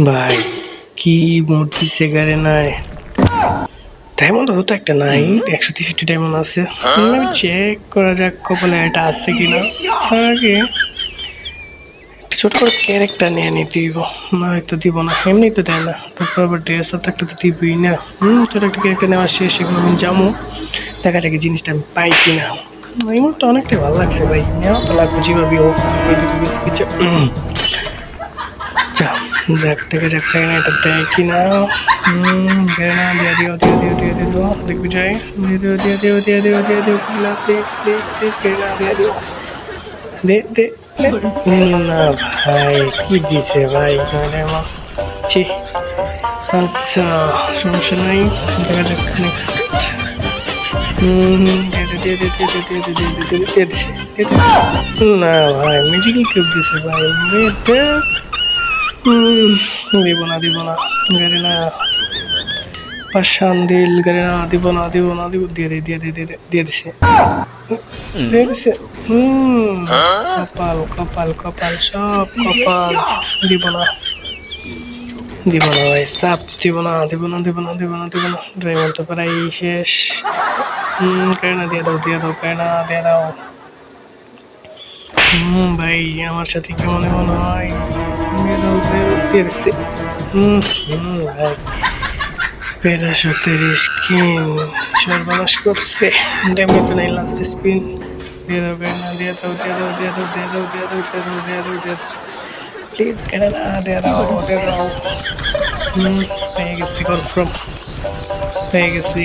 ভাই কি মূর্তি সেগারে নাই? ডায়মন্ড হতো একটা নাই একশো তেষট্টি ডায়মন্ড আছে। আমি চেক করা যাক কপালে এটা আছে কিনা। তার আগে একটা ছোট করে ক্যারেক্টার নিয়ে নিতে দিব। না হয়তো দিব না এমনি তো দেয় না। তারপর আবার ড্রেস আপ থাকলে তো দিবই না। হুম ছোট একটা ক্যারেক্টার নেওয়া শেষ সেগুলো আমি যাব। দেখা যাক জিনিসটা আমি পাই কিনা। এই মুহূর্তে অনেকটাই ভালো লাগছে ভাই নেওয়া তো লাগবে যেভাবে হোক। কিছু যাক থেকে যাক তাই না এটা দেয় কি না দেয় না দিয়ে দিও দিয়ে দিও দিয়ে দিও দেখবি যাই দিয়ে দিও দিয়ে দিও দিয়ে দিও দিয়ে দিও না প্লিজ প্লিজ প্লিজ দিয়ে না দিয়ে দিও দে দে। না ভাই কি দিছে ভাই মানে ছি আচ্ছা সমস্যা নাই দেখা যাক নেক্সট দিয়ে দিয়ে দিয়ে দিয়ে দিয়ে দিয়ে দিয়ে দিয়ে। না ভাই ম্যাজিক্যাল কিউব দিছে ভাই দিব না দিব না গাড়ি না। পাশান দিল গাড়ি না, দিব না দিব না, দিব, দিয়ে দে দিয়ে দে, দিয়ে দিছে। কপাল কপাল কপাল, সব কপাল। দিব না। দিব না ভাই, সাপ, দিব না দিব না দিব না দিব না দিব না। ড্রাইভার তো প্রায় শেষ। হুম না, দিয়ে দাও দিয়ে দাও গাড়ি না, দিয়ে দাও। হুম ভাই, আমার সাথে কেমন এমন হয়? মেরো মেরো তেরছে হুম হুম ভাই প্যারাশুটের স্কিন সর্বনাশ করছে ড্যামে তো নাই লাস্ট স্পিন দিয়ে দাও কেন দিয়ে দাও দিয়ে দাও দিয়ে দাও দিয়ে দাও দিয়ে দাও দিয়ে দাও দিয়ে দাও দিয়ে দাও প্লিজ কেন না দিয়ে দাও দিয়ে দাও হুম পেয়ে গেছি কনফার্ম পেয়ে গেছি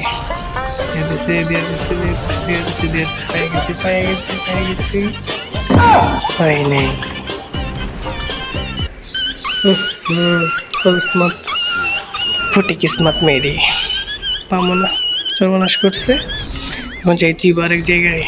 দিয়ে দিছি দিয়ে দিছি দিয়ে দিছি দিয়ে দিছি দিয়ে দিছি পেয়ে গেছি পেয়ে গেছি পেয়ে গেছি পাই নেই স্মার্ট ফটিক স্মার্ট মেয়েরই পামনা সর্বনাশ করছে। এখন যাই তুই আরেক জায়গায়